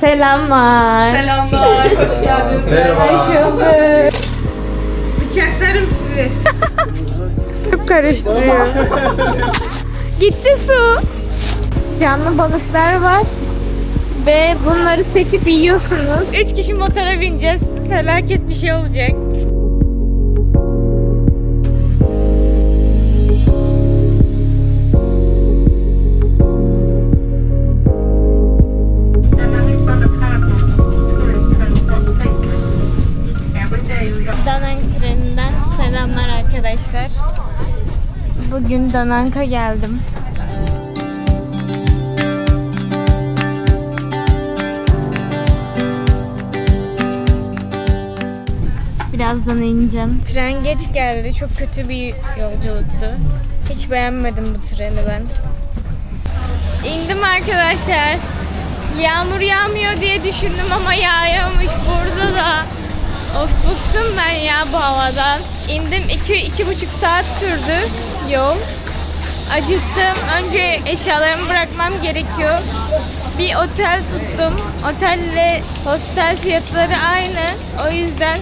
Selamlar. Selamlar, hoş geldiniz. Hoş bulduk. Bıçaklarım sizi. Çok karıştırıyor. Gitti su. Canlı balıklar var. Ve bunları seçip yiyorsunuz. Üç kişi motora bineceğiz. Felaket bir şey olacak. Bugün Danang'a geldim. Birazdan ineceğim. Tren geç geldi. Çok kötü bir yolculuktu. Hiç beğenmedim bu treni ben. İndim arkadaşlar. Yağmur yağmıyor diye düşündüm ama yağıyormuş burada da. Of bıktım ben ya bu havadan. İndim iki, iki buçuk saat sürdü yol. Acıktım. Önce eşyalarımı bırakmam gerekiyor. Bir otel tuttum. Otelle hostel fiyatları aynı. O yüzden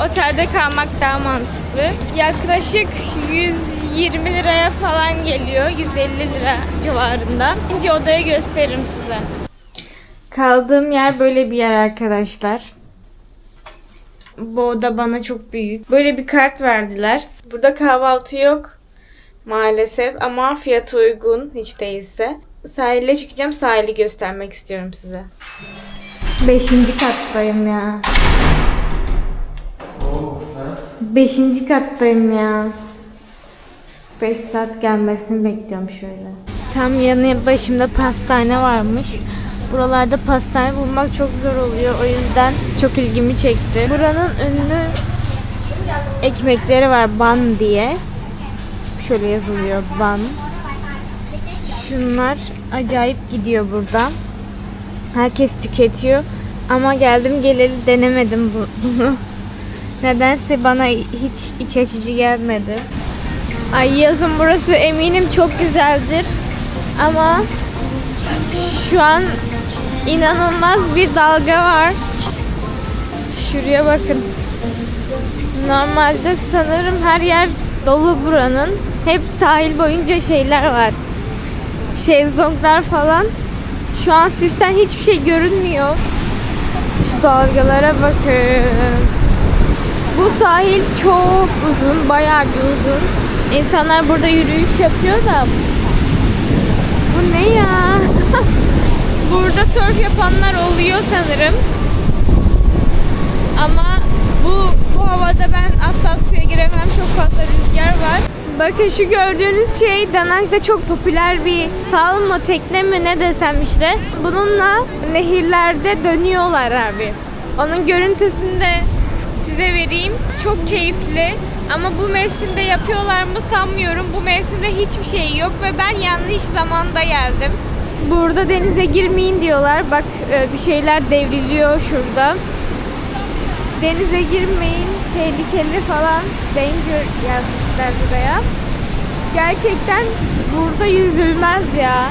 otelde kalmak daha mantıklı. Yaklaşık 120 liraya falan geliyor. 150 lira civarında. İnce odaya gösteririm size. Kaldığım yer böyle bir yer arkadaşlar. Bu oda bana çok büyük. Böyle bir kart verdiler. Burada kahvaltı yok maalesef ama fiyatı uygun hiç değilse. Sahile çıkacağım. Sahili göstermek istiyorum size. Beşinci kattayım ya. Beşinci kattayım ya. 5 saat gelmesini bekliyorum şöyle. Tam yanı başımda pastane varmış. Buralarda pastane bulmak çok zor oluyor. O yüzden çok ilgimi çekti. Buranın ünlü ekmekleri var ban diye. Şöyle yazılıyor ban. Şunlar acayip gidiyor burada. Herkes tüketiyor. Ama geldim geleli denemedim bu- bunu. Nedense bana hiç iç açıcı gelmedi. Ay yazın burası eminim çok güzeldir. Ama şu an inanılmaz bir dalga var. Şuraya bakın. Normalde sanırım her yer dolu buranın. Hep sahil boyunca şeyler var. Şezlonglar falan. Şu an sistem hiçbir şey görünmüyor. Şu dalgalara bakın. Bu sahil çok uzun, bayağı bir uzun. İnsanlar burada yürüyüş yapıyor da ne ya? burada surf yapanlar oluyor sanırım. Ama bu bu havada ben asla suya giremem. Çok fazla rüzgar var. Bakın şu gördüğünüz şey Danang'da çok popüler bir salma tekne mi ne desem işte. Bununla nehirlerde dönüyorlar abi. Onun görüntüsünü de size vereyim. Çok keyifli. Ama bu mevsimde yapıyorlar mı sanmıyorum. Bu mevsimde hiçbir şey yok ve ben yanlış zamanda geldim. Burada denize girmeyin diyorlar. Bak e, bir şeyler devriliyor şurada. Denize girmeyin, tehlikeli falan, danger yazmışlar buraya. Gerçekten burada yüzülmez ya.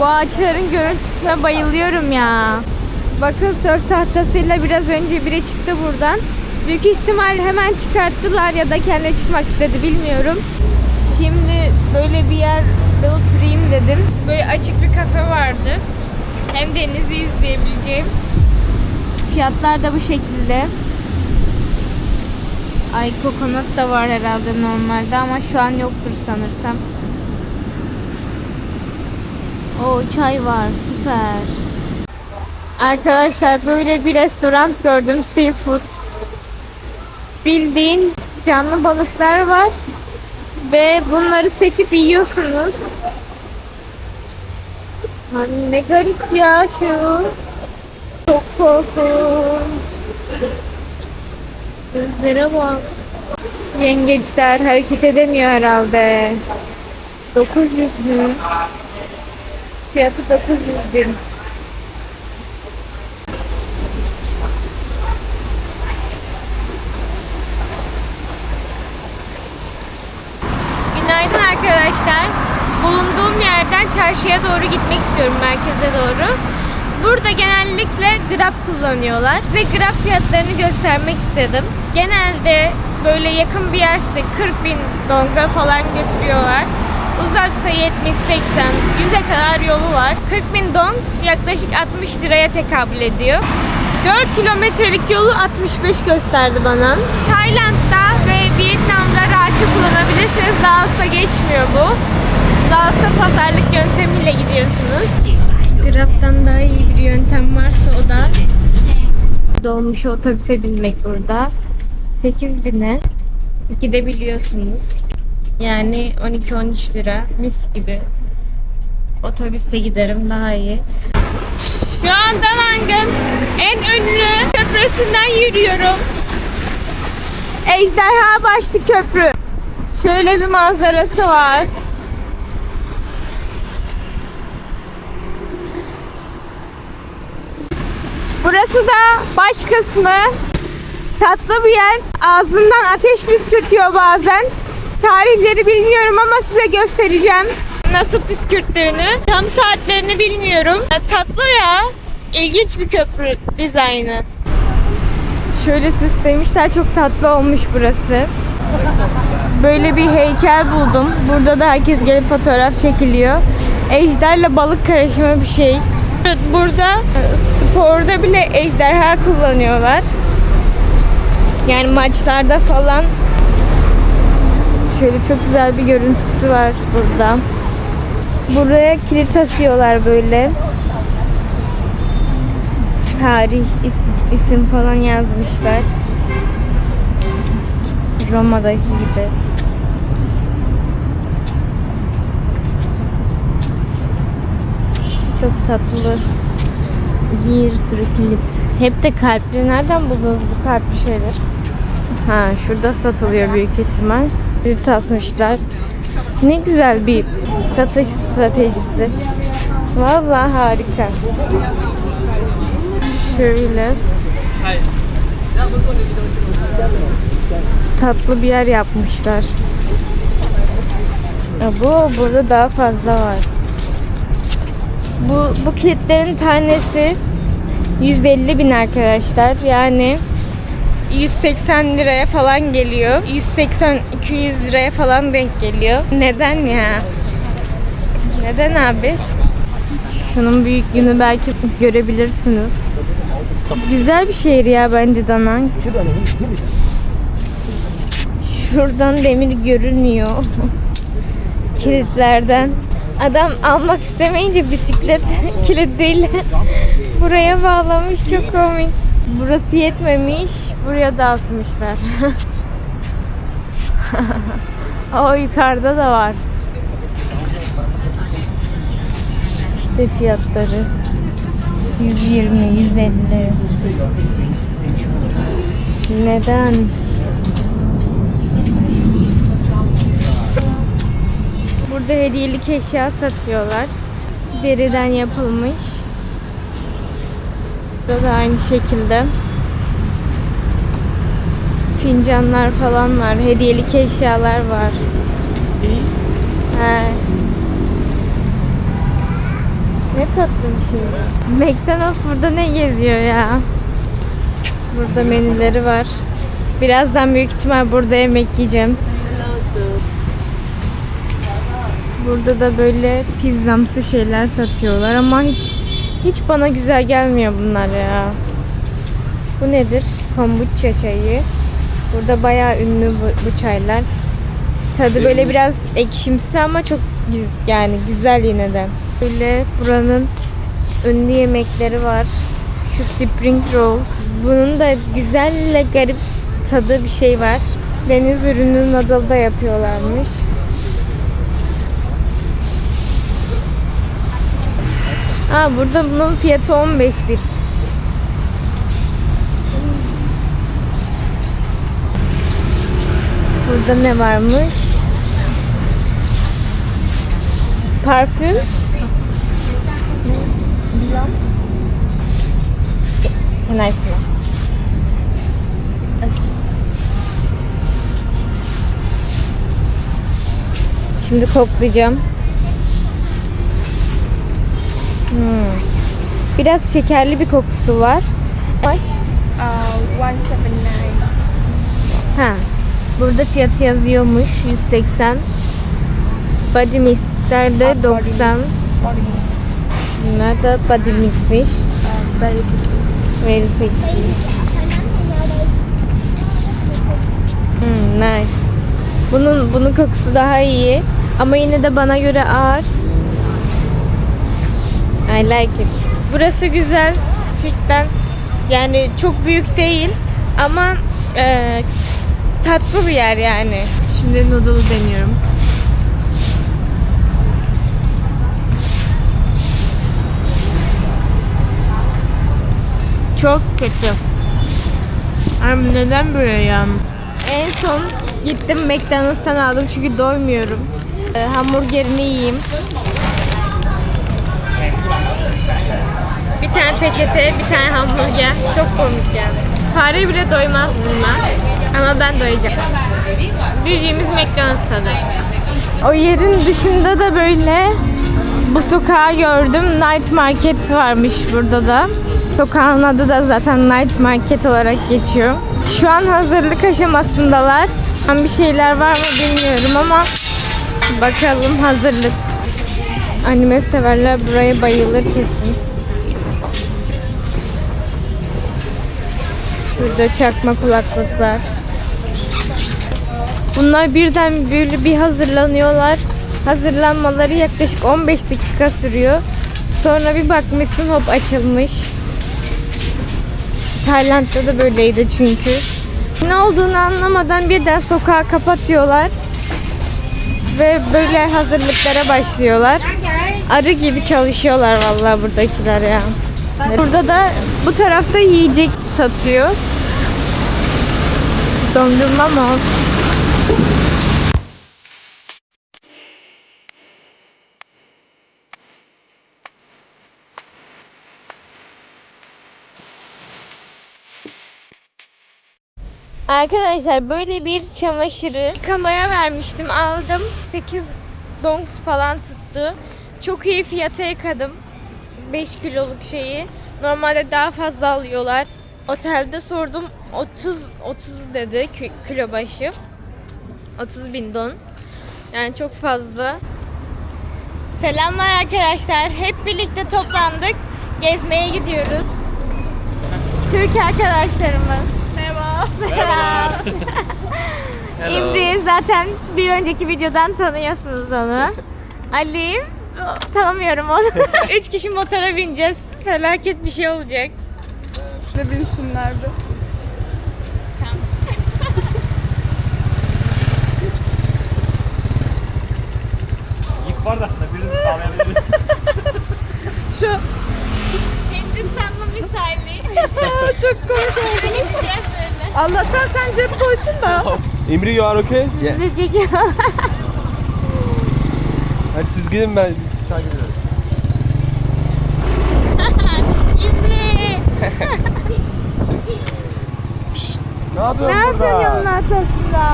Bu ağaçların görüntüsüne bayılıyorum ya. Bakın surf tahtasıyla biraz önce biri çıktı buradan. Büyük ihtimal hemen çıkarttılar ya da kendi çıkmak istedi bilmiyorum. Şimdi böyle bir yerde oturayım dedim. Böyle açık bir kafe vardı. Hem denizi izleyebileceğim. Fiyatlar da bu şekilde. Ay kokonat da var herhalde normalde ama şu an yoktur sanırsam. O çay var süper. Arkadaşlar böyle bir restoran gördüm seafood. Bildiğin canlı balıklar var ve bunları seçip yiyorsunuz. Hani ne garip ya şu. Çok korkunç. Gözlere bak. Yengeçler hareket edemiyor herhalde. 900 bin. Fiyatı 900 bin. Günaydın arkadaşlar. Yerden çarşıya doğru gitmek istiyorum merkeze doğru. Burada genel ve Grab kullanıyorlar. Size Grab fiyatlarını göstermek istedim. Genelde böyle yakın bir yerse 40 bin donga falan götürüyorlar. Uzaksa 70, 80, 100'e kadar yolu var. 40 bin dong yaklaşık 60 liraya tekabül ediyor. 4 kilometrelik yolu 65 gösterdi bana. Tayland'da ve Vietnam'da rahatça kullanabilirsiniz. Laos'ta geçmiyor bu. Laos'ta pazarlık yöntemiyle gidiyorsunuz. Grab'dan daha iyi bir yöntem varsa o da dolmuş otobüse binmek burada. 8 bine gidebiliyorsunuz. Yani 12-13 lira mis gibi. Otobüste giderim daha iyi. Şu an Danang'ın en ünlü köprüsünden yürüyorum. Ejderha Başlı Köprü. Şöyle bir manzarası var. Burası da baş kısmı. Tatlı bir yer. Ağzından ateş püskürtüyor bazen. Tarihleri bilmiyorum ama size göstereceğim. Nasıl püskürttüğünü. Tam saatlerini bilmiyorum. Tatlı ya. İlginç bir köprü dizaynı. Şöyle süslemişler. Çok tatlı olmuş burası. Böyle bir heykel buldum. Burada da herkes gelip fotoğraf çekiliyor. Ejderle balık karışımı bir şey. Burada e, sporda bile ejderha kullanıyorlar. Yani maçlarda falan. Şöyle çok güzel bir görüntüsü var burada. Buraya kilit asıyorlar böyle. Tarih, is- isim falan yazmışlar. Roma'daki gibi. Çok tatlı. Bir sürü kilit. Hep de kalpli. Nereden buldunuz bu kalpli şeyler? Ha şurada satılıyor büyük ihtimal. Kilit asmışlar. Ne güzel bir satış stratejisi. Vallahi harika. Şöyle. Tatlı bir yer yapmışlar. Ya bu burada daha fazla var. Bu bu kilitlerin tanesi 150 bin arkadaşlar. Yani 180 liraya falan geliyor. 180-200 liraya falan denk geliyor. Neden ya? Neden abi? Şunun büyüklüğünü belki görebilirsiniz. Güzel bir şehir ya bence Danang. Şuradan demir görünmüyor. Kilitlerden. Adam almak istemeyince bisiklet kilitliyle buraya bağlamış. Çok komik. Burası yetmemiş. Buraya da asmışlar. o yukarıda da var. İşte fiyatları. 120, 150. Neden? Burada hediyelik eşya satıyorlar. Deriden yapılmış. Burada da aynı şekilde. Fincanlar falan var. Hediyelik eşyalar var. He. Ne tatlı bir şey. McDonald's burada ne geziyor ya? Burada menüleri var. Birazdan büyük ihtimal burada yemek yiyeceğim. Burada da böyle pizzamsı şeyler satıyorlar ama hiç hiç bana güzel gelmiyor bunlar ya. Bu nedir? Kombucha çayı. Burada bayağı ünlü bu, bu çaylar. Tadı böyle biraz ekşimsi ama çok yani güzel yine de. Böyle buranın ünlü yemekleri var. Şu spring roll. Bunun da güzelle garip tadı bir şey var. Deniz ürünü noodle da yapıyorlarmış. Aa burada bunun fiyatı 15 bir. Burada ne varmış? Parfüm. I smell? Şimdi koklayacağım. Hmm. Biraz şekerli bir kokusu var. Kaç? Uh, 179. Ha. Burada fiyatı yazıyormuş 180. Body mixler de 90. Bunlar da body mixmiş. Uh, very sexy. Very sexy. Hmm, nice. Bunun bunun kokusu daha iyi ama yine de bana göre ağır. I like it. Burası güzel. Gerçekten yani çok büyük değil ama e, tatlı bir yer yani. Şimdi noodle deniyorum. Çok kötü. Abi neden böyle ya? En son gittim McDonald's'tan aldım çünkü doymuyorum. Ee, hamburgerini yiyeyim. Bir tane peçete, bir tane hamburger. Çok komik yani. Fare bile doymaz bununla. Ama ben doyacağım. Bildiğimiz McDonald's tadı. O yerin dışında da böyle bu sokağı gördüm. Night Market varmış burada da. Sokağın adı da zaten Night Market olarak geçiyor. Şu an hazırlık aşamasındalar. Bir şeyler var mı bilmiyorum ama bakalım hazırlık. Anime severler buraya bayılır kesin. Şurada çakma kulaklıklar. Bunlar birden böyle bir hazırlanıyorlar. Hazırlanmaları yaklaşık 15 dakika sürüyor. Sonra bir bakmışsın hop açılmış. Tayland'da da böyleydi çünkü. Ne olduğunu anlamadan birden sokağı kapatıyorlar. Ve böyle hazırlıklara başlıyorlar. Arı gibi çalışıyorlar vallahi buradakiler ya. Burada da bu tarafta yiyecek satıyor. Dondurma mı? Arkadaşlar böyle bir çamaşırı yıkamaya vermiştim. Aldım. 8 dong falan tuttu. Çok iyi fiyata yıkadım. 5 kiloluk şeyi. Normalde daha fazla alıyorlar. Otelde sordum 30 30 dedi ki- kilo başı. 30 bin don. Yani çok fazla. Selamlar arkadaşlar. Hep birlikte toplandık. Gezmeye gidiyoruz. Türk arkadaşlarımız. Merhaba. İmri'yi zaten bir önceki videodan tanıyorsunuz onu. Ali tanımıyorum onu. Üç kişi motora bineceğiz. Felaket bir şey olacak. Şöyle binsinler bir. İlk var da aslında birini bağlayabiliriz. Şu Hindistanlı misali. çok korkunç. Allah'tan sen cep koysun da. Emri you are okay? Yeah. Ne çekiyor? Hadi siz gidin ben biz sizi takip ederim. İmri. Ne yapıyorsun Ne burada? yapıyorsun yolun ortasında?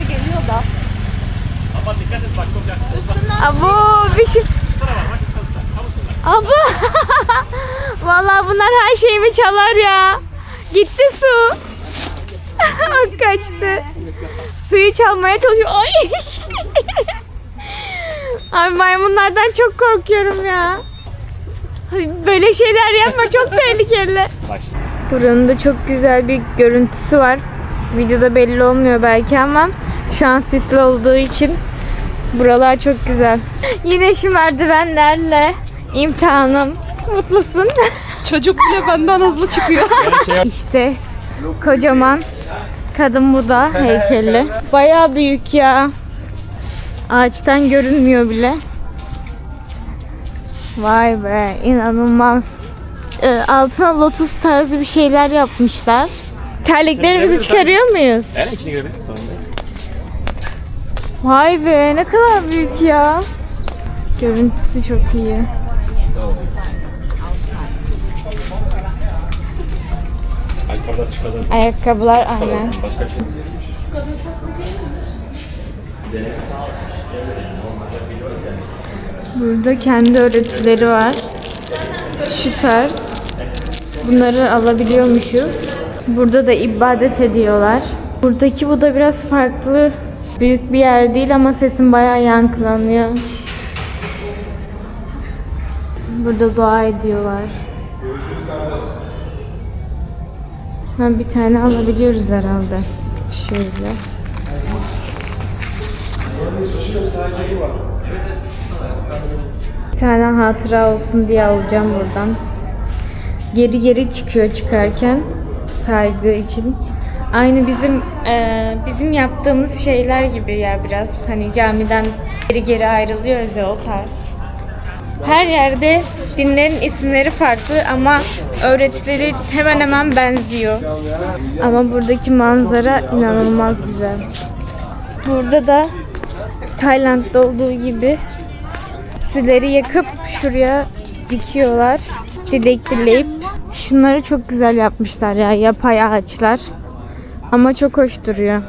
Geliyor da. Ama dikkat et bak çok yaklaşık. Abo bir şey. Sıra var bak sıra sıra. Ama sıra. Abo. Vallahi bunlar her çalar ya. Gitti su. Kaçtı. Suyu çalmaya çalışıyor. Ay. Abi maymunlardan çok korkuyorum ya. Böyle şeyler yapma çok tehlikeli. Buranın da çok güzel bir görüntüsü var. Videoda belli olmuyor belki ama şu an sisli olduğu için buralar çok güzel. Yine şu merdivenlerle imtihanım. Mutlusun. Çocuk bile benden hızlı çıkıyor. Yani işte kocaman kadın Buda heykeli. Bayağı büyük ya. Ağaçtan görünmüyor bile. Vay be inanılmaz. Ee, altına lotus tarzı bir şeyler yapmışlar. Terliklerimizi çıkarıyor muyuz? En içine girebilir misin? Sorun değil. Vay be ne kadar büyük ya. Görüntüsü çok iyi. Yukarıda çıkardı. Ayakkabılar aynen. Başka şey. Burada kendi öğretileri var. Şu tarz. Bunları alabiliyormuşuz. Burada da ibadet ediyorlar. Buradaki bu da biraz farklı. Büyük bir yer değil ama sesim bayağı yankılanıyor. Burada dua ediyorlar. Ha, bir tane alabiliyoruz herhalde. Şöyle. Bir tane hatıra olsun diye alacağım buradan. Geri geri çıkıyor çıkarken saygı için. Aynı bizim eee, bizim yaptığımız şeyler gibi ya biraz hani camiden geri geri ayrılıyoruz ya o tarz. Her yerde dinlerin isimleri farklı ama öğretileri hemen hemen benziyor. Ama buradaki manzara inanılmaz güzel. Burada da Tayland'da olduğu gibi süleri yakıp şuraya dikiyorlar. Dilek dileyip. Şunları çok güzel yapmışlar ya yapay ağaçlar. Ama çok hoş duruyor.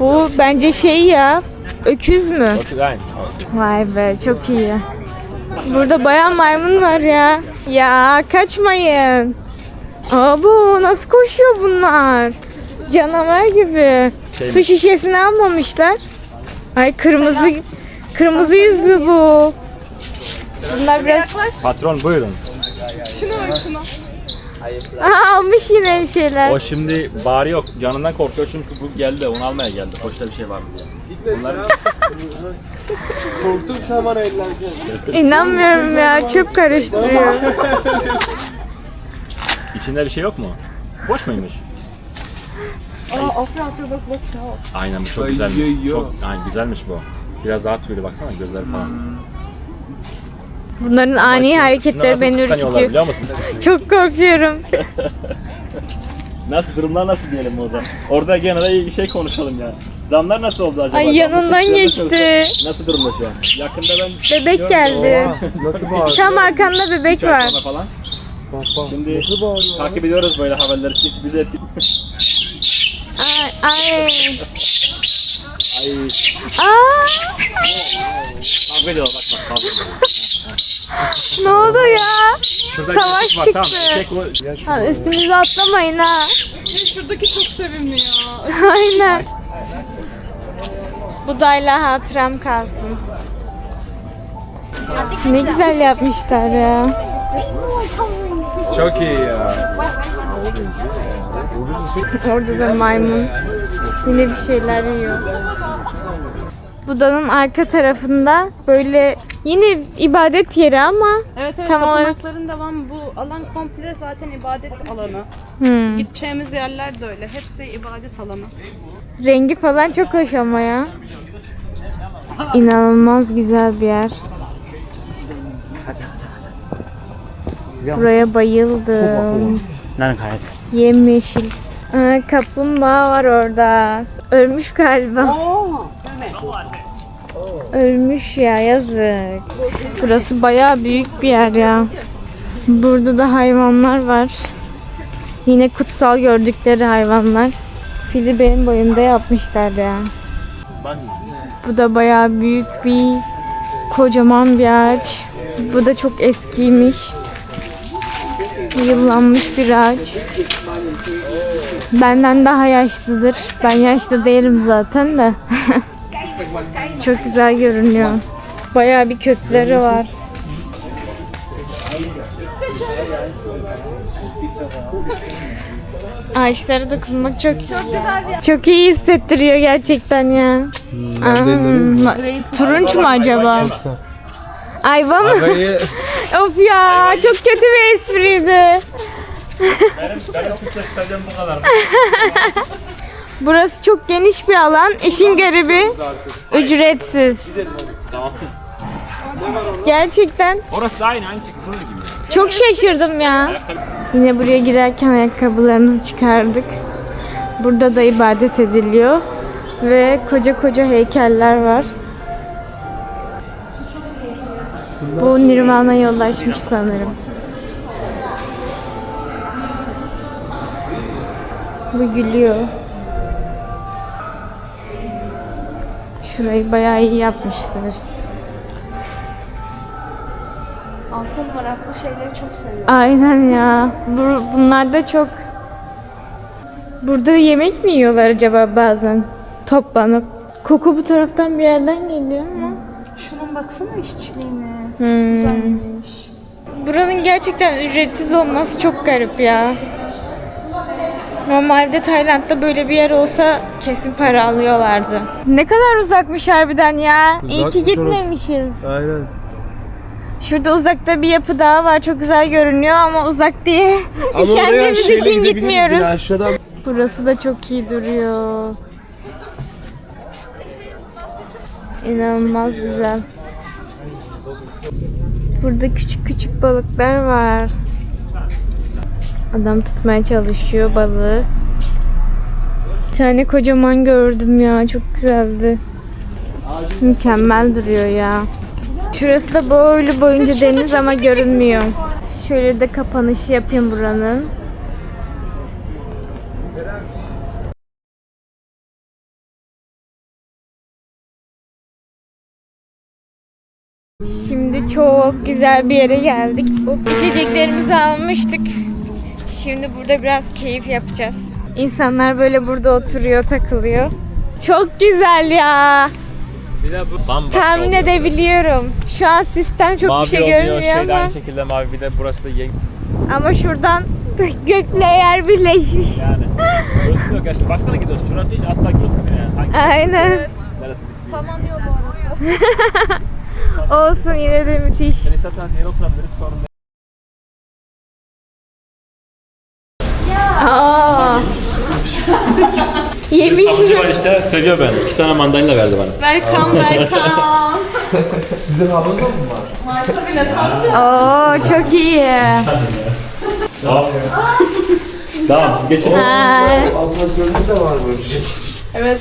Bu bence şey ya öküz mü? Vay be çok iyi. Burada bayağı maymun var ya. Ya kaçmayın. Abo nasıl koşuyor bunlar? Canavar gibi. Su şişesini almamışlar. Ay kırmızı kırmızı yüzlü bu. Bunlar biraz Patron buyurun. Şunu şunu. Aha, almış yine bir şeyler. O şimdi bari yok. Canından korkuyor çünkü bu geldi. Onu almaya geldi. Poşette bir şey var mı diye. Bunlar Korktum sen bana ellerken. İnanmıyorum ya çöp karıştırıyor. içinde bir şey yok mu? Boş muymuş? Aa afra afra bak bak. Aynen bu çok güzelmiş. Çok aynen güzelmiş bu. Biraz daha tüylü baksana gözleri falan. Bunların ani Şuna hareketleri nasıl beni ürkütüyor. biliyor musun? Çok korkuyorum. Nasıl durumlar nasıl diyelim orada? Orada gene de şey konuşalım ya. Zamlar nasıl oldu acaba? Ay, yanından geçti. çalışıyor. Nasıl durumda şu an? Yakında ben Bebek geldi. Nasıl bağırıyor? Tam arkanda bebek var. falan. Bak bak. Şimdi Nasıl takip ediyoruz böyle haberleri. Bizi etki... Ay, ay. Ay Aa, kavga ediyorlar bak bak kavga ediyorlar. ne oldu ya? Kızlar Savaş var, tamam, çıktı. erkek o- Ha, üstünüze atlamayın ha. Şuradaki çok sevimli ya. Aynen. Budayla hatıram kalsın. Ne güzel yapmışlar ya. Çok iyi ya. Orada da maymun. Yine bir şeyler yiyor. Buda'nın arka tarafında böyle yine ibadet yeri ama Evet evet Tam olarak- tapınakların devamı bu alan komple zaten ibadet alanı. hmm, Gideceğimiz yerler de öyle. Hepsi ibadet alanı. rengi falan çok hoş ama ya. İnanılmaz güzel bir yer. Buraya bayıldım. Yemyeşil. Aa, kaplumbağa var orada. Ölmüş galiba. Ölmüş ya yazık. Burası bayağı büyük bir yer ya. Burada da hayvanlar var. Yine kutsal gördükleri hayvanlar. Fili benim boyumda yapmışlar ya. Bu da bayağı büyük bir kocaman bir ağaç. Bu da çok eskiymiş. Yıllanmış bir ağaç. Benden daha yaşlıdır. Ben yaşlı değilim zaten de. Çok güzel görünüyor. Bayağı bir kökleri var. Ağaçlara dokunmak çok. Çok iyi hissettiriyor gerçekten ya. Aa, turunç mu acaba? Ayva mı? Of ya çok kötü bir espriydi. Benim, benim Türkçe söylediğim bu kadar. Burası çok geniş bir alan. İşin garibi ücretsiz. Tamam. Gerçekten Orası da aynı aynı şekilde gibi. çok şaşırdım ya. Yine buraya girerken ayakkabılarımızı çıkardık. Burada da ibadet ediliyor. Ve koca koca heykeller var. Bu Nirvana'ya ulaşmış sanırım. Bu gülüyor. Şurayı bayağı iyi yapmışlar. Altın varaklı şeyleri çok seviyorum. Aynen ya. Bu, bunlar da çok... Burada yemek mi yiyorlar acaba bazen? Toplanıp. Koku bu taraftan bir yerden geliyor ama. Şunun baksana işçiliğine. Hmm. Güzelmiş. Buranın gerçekten ücretsiz olması çok garip ya. Normalde Tayland'da böyle bir yer olsa kesin para alıyorlardı. Ne kadar uzakmış harbiden ya. İyi ki Uzakmış orası. gitmemişiz. Aynen. Şurada uzakta bir yapı daha var. Çok güzel görünüyor ama uzak diye üşendiğimiz şeyle için gidebiliriz gitmiyoruz. yine aşağıdan. Burası da çok iyi duruyor. İnanılmaz güzel. Burada küçük küçük balıklar var. Adam tutmaya çalışıyor balığı. Bir tane kocaman gördüm ya. Çok güzeldi. Mükemmel duruyor ya. Şurası da böyle boyunca deniz ama görünmüyor. Şöyle de kapanışı yapayım buranın. Şimdi çok güzel bir yere geldik. İçeceklerimizi almıştık. Şimdi burada biraz keyif yapacağız. İnsanlar böyle burada oturuyor, takılıyor. Çok güzel ya. Bir de bu bambaşka Tahmin oluyor burası. edebiliyorum. Şu an sistem çok Mavi bir şey oluyor, görünmüyor şey de ama aynı şekilde mavi bir de burası da ye- ama şuradan gökle yer birleşmiş. yani. Gözükmüyor gerçekten. Baksana gidiyoruz. Şurası hiç asla gözükmüyor yani. Hangi Aynen. neresi bitti? Saman yolu orası. Olsun yine de müthiş. Sen istersen yere oturabiliriz sorun değil. Yemiş Kapıcı var işte seviyor beni. İki tane mandalina verdi bana. Welcome welcome. Sizin havanız mı var? Marka bile sandı. Oo çok iyi. Tamam. tamam siz geçin. Ha. Asansörünüz de var böyle. Evet.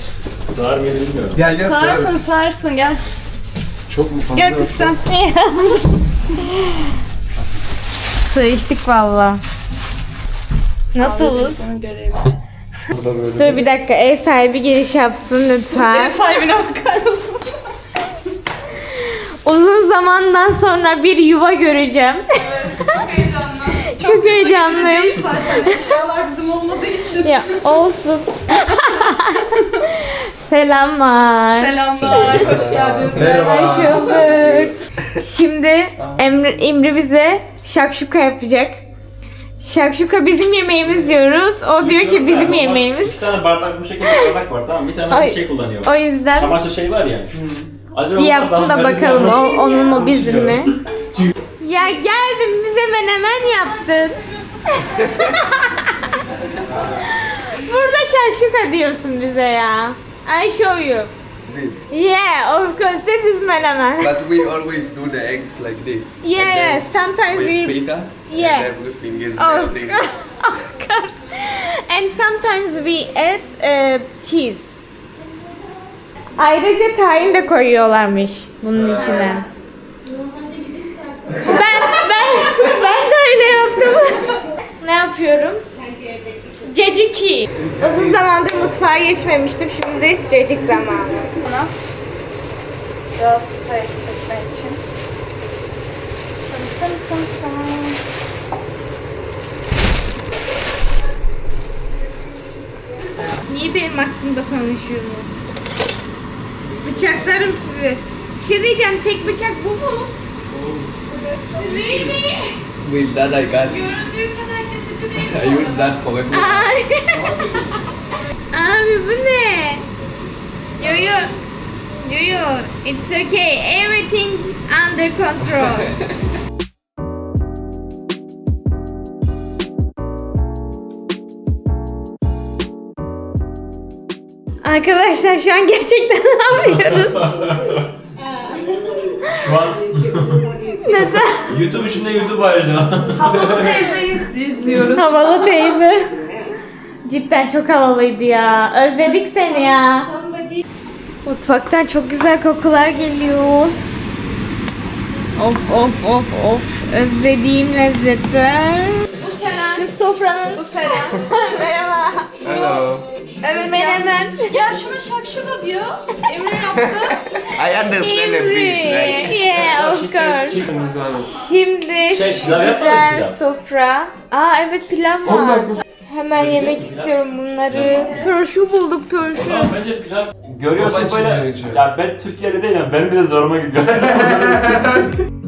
Sığar mıydı bilmiyorum. Gel gel Sarsın sığarız. sarsın gel. Çok mu fazla? Gel kız sen. Sığıştık valla. Nasılız? Senin görevi. Burada böyle. Dur bir dakika ev sahibi giriş yapsın Ev lütfen. sahibine bakar mısın? Uzun zamandan sonra bir yuva göreceğim. Çok heyecanlı. Çok heyecanlıyım. Değil zaten. Eşyalar bizim olmadığı için. Ya olsun. Selamlar. Selamlar. Hoş geldiniz. Hoş bulduk. Şimdi Emre, Emre bize şakşuka yapacak. Şakşuka bizim yemeğimiz diyoruz. O diyor ki bizim yemeğimiz. Bir tane bardak bu şekilde bardak var tamam mı? Bir tane Ay, şey kullanıyor. O yüzden Çamaşır şey var ya. Acaba bir yapsın da bakalım o, onun mu Konuşuyor. bizim mi? Ya geldim bize menemen yaptın. Burada şakşuka diyorsun bize ya. I show you. İt? Yeah, of course this is menemen. But we always do the eggs like this. Yeah, yeah, sometimes with we pita. Yeah. And everything is Of, melting. of course. And sometimes we add uh, cheese. Ayrıca tahin de koyuyorlarmış bunun içine. Ben ben ben de öyle yaptım. ne yapıyorum? Ceciki. Uzun zamandır mutfağa geçmemiştim. Şimdi cecik zamanı. Biraz hayır için. Tın tın tın. Niye benim hakkımda konuşuyorsunuz? Bıçaklarım sizi. Bir şey diyeceğim, tek bıçak bu mu? Really? I can. Göründüğü kadar. I use that for everything. Ay. Abi bu ne? Yo yo. Yo yo. It's okay. Everything under control. Arkadaşlar şu an gerçekten ne yapıyoruz? Şu an YouTube içinde YouTube ayrıca. Havalı teyzeyi izliyoruz. Havalı teyze. Cidden çok havalıydı ya. Özledik seni ya. Mutfaktan çok güzel kokular geliyor. Of of of of. Özlediğim lezzetler. Şu sofranın... Bu Ferah. Merhaba. Hello. Evet Menemen. Ya şuna şakşuka diyor. Emre yaptı. I understand a bit. Like, Yeah, of course. Şimdi Şey, şu pilav yapmadık güzel pilav. sofra. Aa evet pilav var. Hemen yemek istiyorum bunları. Turşu bulduk turşu. Tamam bence pilav görüyorsun Baba böyle. için Ya ben Türkiye'de değilim. Benim bile zoruma gidiyor.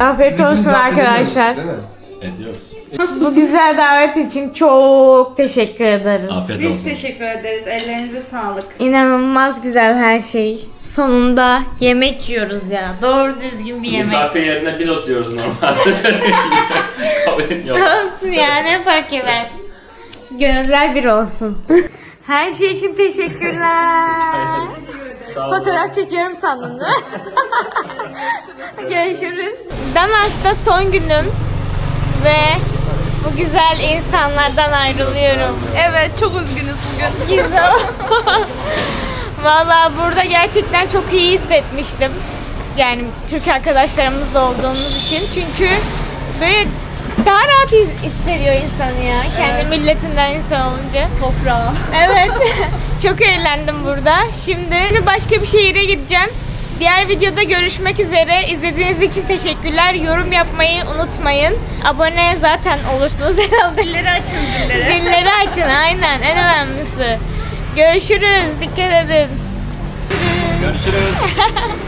Afiyet olsun arkadaşlar. Değil mi? Ediyoruz. Bu güzel davet için çok teşekkür ederiz. Afiyet Biz olsun. teşekkür ederiz. Ellerinize sağlık. İnanılmaz güzel her şey. Sonunda yemek yiyoruz ya. Doğru düzgün bir yemek. Misafir yerine biz oturuyoruz normalde. Kabul yok. Olsun ya ne fark eder. Gönüller bir olsun. Her şey için teşekkürler. Fotoğraf çekiyorum sandın değil mi? Görüşürüz. Danak'ta son günüm ve bu güzel insanlardan ayrılıyorum. Evet çok üzgünüz bugün. Güzel. Valla burada gerçekten çok iyi hissetmiştim. Yani Türk arkadaşlarımızla olduğumuz için. Çünkü böyle daha rahat his- hissediyor insan ya. Kendi milletinden insan olunca. Toprağı. Evet. çok eğlendim burada. Şimdi başka bir şehire gideceğim. Diğer videoda görüşmek üzere. İzlediğiniz için teşekkürler. Yorum yapmayı unutmayın. Abone zaten olursunuz herhalde. Zilleri açın zilleri. Zilleri açın aynen en önemlisi. Görüşürüz. Dikkat edin. Görüşürüz.